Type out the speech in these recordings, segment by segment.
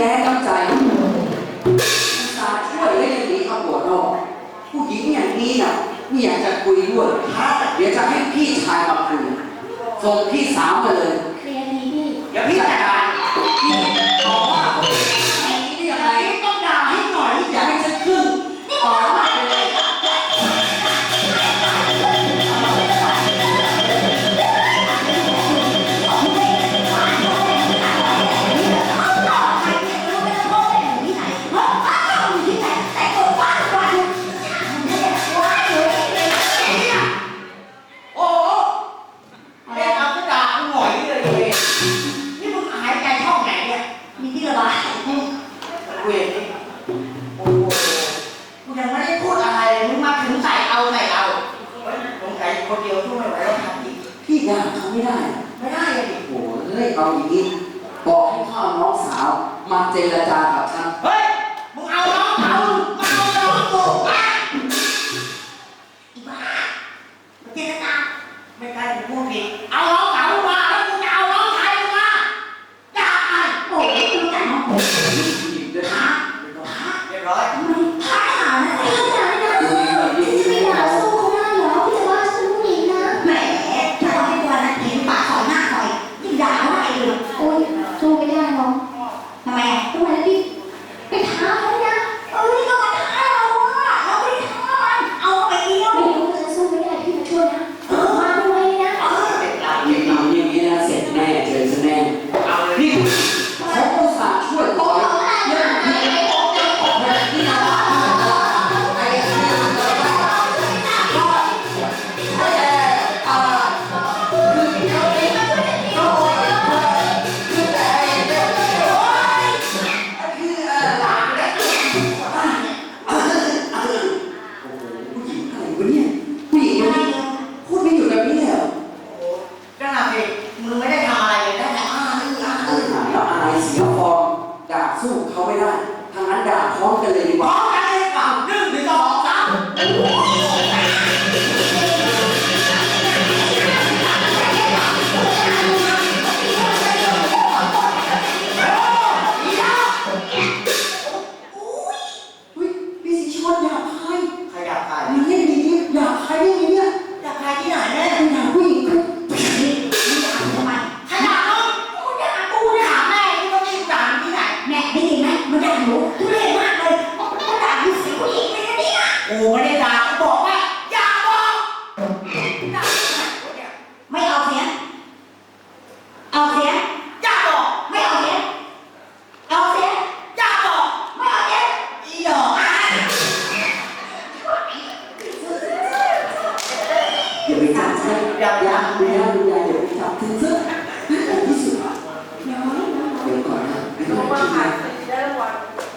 มาดูผู้หญิงที่แร้น้ำใจอุตส่าห์ช่วยและยังหนีเอาหัวนอกผู้หญิงอย่างนี้น่ะไม่อยากจะคุยด้วยเดี๋ยวจะให้พี่ชายมาคุยส่งพี่สาวมาเลย เคลียร์ทีพี่ เดี๋ยวพี่จัดการพี่บอกว่า ดียวสู้ไม่ไหวแล้วทำอีกพี่ด่าเขาไม่ได้ ไม่ได้เลยดิโอ้โหเฮ้ยเอาอย่างนี้บอกให้ข้าน้องสาวมาเจรจากับฉันเฮ้ยมึงเอาน้องเอามึงเอาน้องกู สู้ไ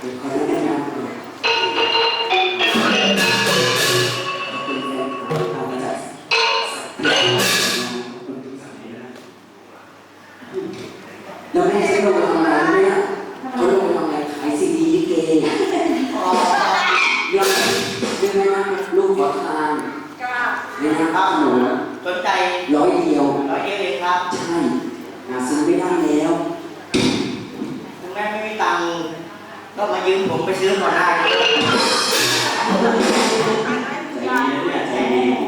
แล้วแม่ฉันลงไปทำอะไรเนี่ยเขาลงไปทำอะไรขายซีดีลิเกอ๋อยังยังไงนะลูกขอทานกล้ายังไงครับหนูสนใจร้อยเดียวร้อยเดียวเองครับ ใช่หาซื้อไม่ได้แล้ว ถึงแม่ไม่มีตังค์ ก็มายืมผมไปซื้อก่อนได้ครับ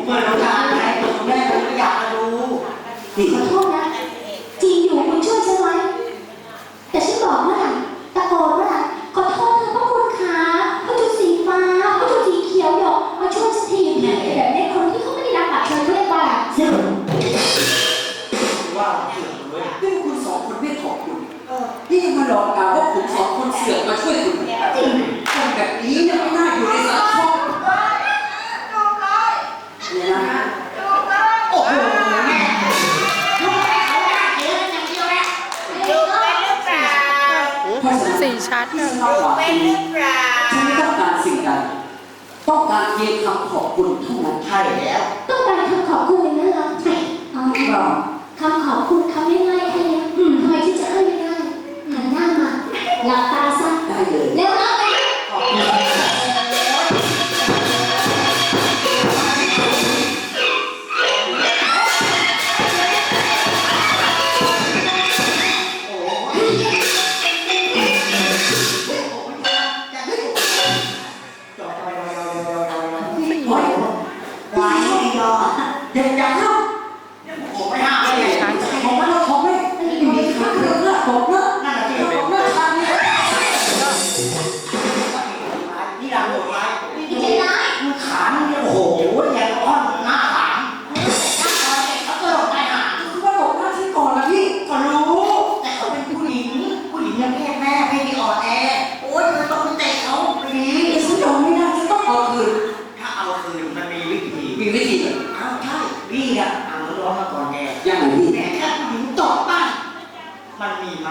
เปิดโอกาสให้แม่ผมก็อยากมาดูนี่ขอโทษนะ จริงอยู่คุณช่วยฉันไว้ แต่ฉันบอกว่าตะโกนว่าขอโทษเธอพระคุณขาพระจุดสีฟ้าพระจุดสีเขียวหยกมาช่วยฉันทีเนี่ยแบบนี้คนที่เขาไม่ได้รับบัตรเชิญเรียกว่าว่า นี่ยังมาหลอกเราว่าผมสองคนเสือกมาช่วยคุณจริงคนแบบนี้เนี่ยไม่น่าอยู่ในสังคมเนี่ยนะ โอ้โหแม่ลูกแม่เขาอยากเยอะอย่างเดียวแหละเพราะฉะนั้นสี่ชัดที่ฉันเอาหวังดีฉันไม่ต้องการสิ่งใดต้องการเพียงคำขอบคุณเท่านั้นใช่แล้วต้องการคำขอบคุณอย่างนั้นเหรอใช่อ๋อคำขอบคุณคำง่ายๆแค่นี้ทำไมที่จะให้ lập tam sắc ได้เลยเร็วเอาไปขอบคุณจอดจอดจอดจอดจอดจอดจอดจอดจอดจอด ย่างนี้แหมแค่หินตกบ้างมันมีไหม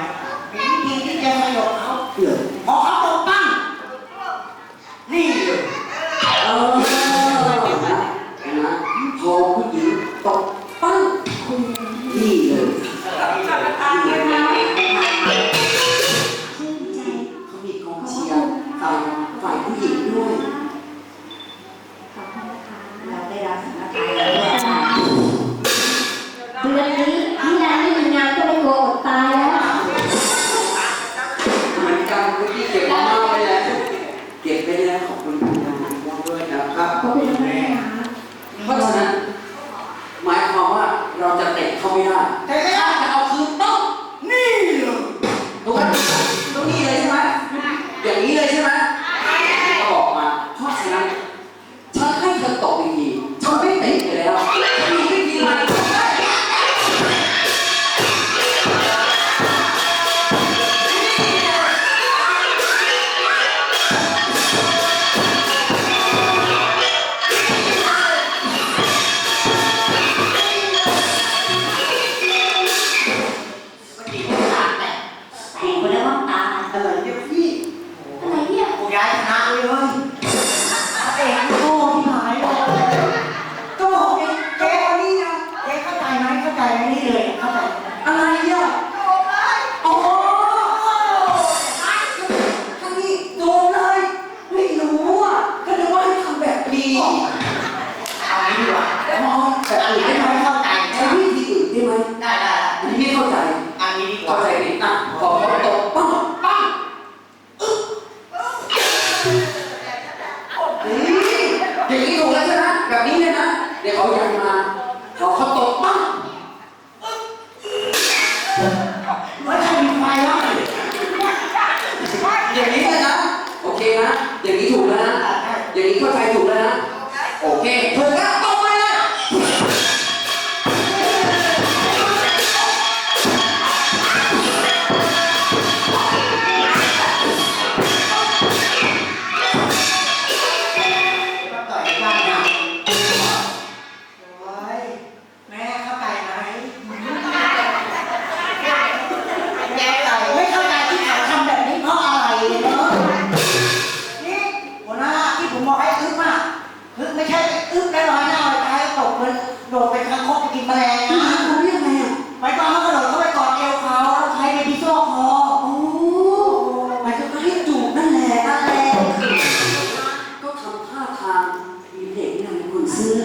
มีวิธีที่จะสยกเขาเพื่อ เหมือนกันเมื่อกี้เก็บมาม่าไว้แล้วเก็บไปแล้วขอบคุณคุณยายมากด้วยนะครับขอบคุณมากนะคะเพราะฉะนั้นหมายความว่าเราจะเตะเขาไม่ได้ เข้าใจ อันนี้ดีกเข้าว่าใจผิดอะขอเขาตกปังปัง อึ๊บได้ร้อยหน้าเลยใช้ตกมันโดดไปข้างคกไปกินแมลงนะรู้ยังไงอะไม่ต้องเขากระโดดเข้าไปกอดเอวเขาแล้วใช้ไปที่โซ่คอโอ้หมายถึงว่าให้จูบนั่นแหละนั่นแหละก็ทำท่าทางมีเด็กนี่เป็นคนซื่อ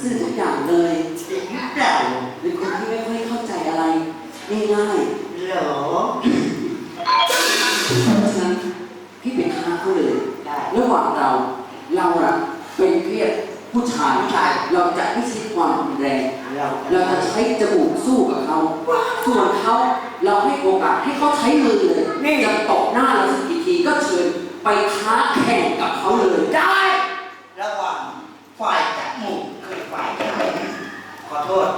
ซื่อทุกอย่างเลยจริงหรือเปล่าเป็นคนที่ไม่ค่อยเข้าใจอะไรง่ายๆ ใช้จมูกสู้กับเขาส่วนเขาเราให้โอกาสให้เขาใช้มือเลย จะตบหน้าเราสักกี่ทีก็เชิญไปท้าแข่งกับเขาเลยได้ ระหว่างฝ่ายจมูกกับฝ่ายขอโทษ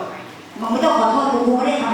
มันไม่ต้องขอโทษคุณกูไม่ได้ท